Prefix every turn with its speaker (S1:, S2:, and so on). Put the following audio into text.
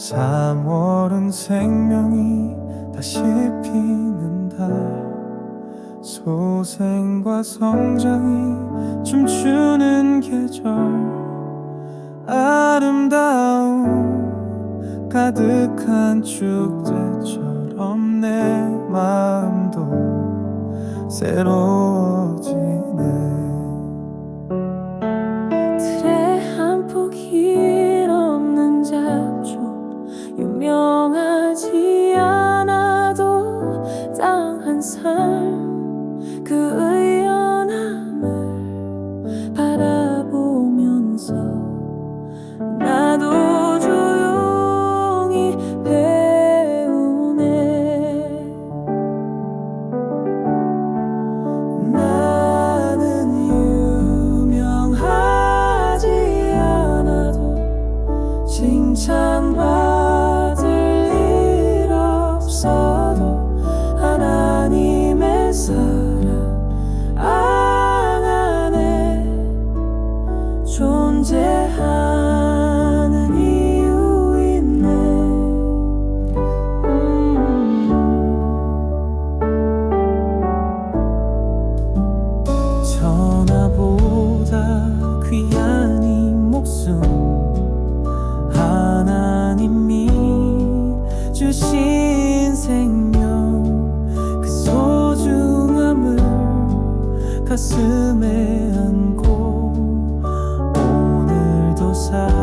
S1: 3월은 생명이 다시 피는 달 소생과 성장이 춤추는 계절. 아름다움 가득한 축제처럼 내 마음도 새로워지
S2: 사랑 안에 존재하는 이유 있네. 음.
S1: 전화보다 귀한 이 목숨 가슴에 안고 오늘도 살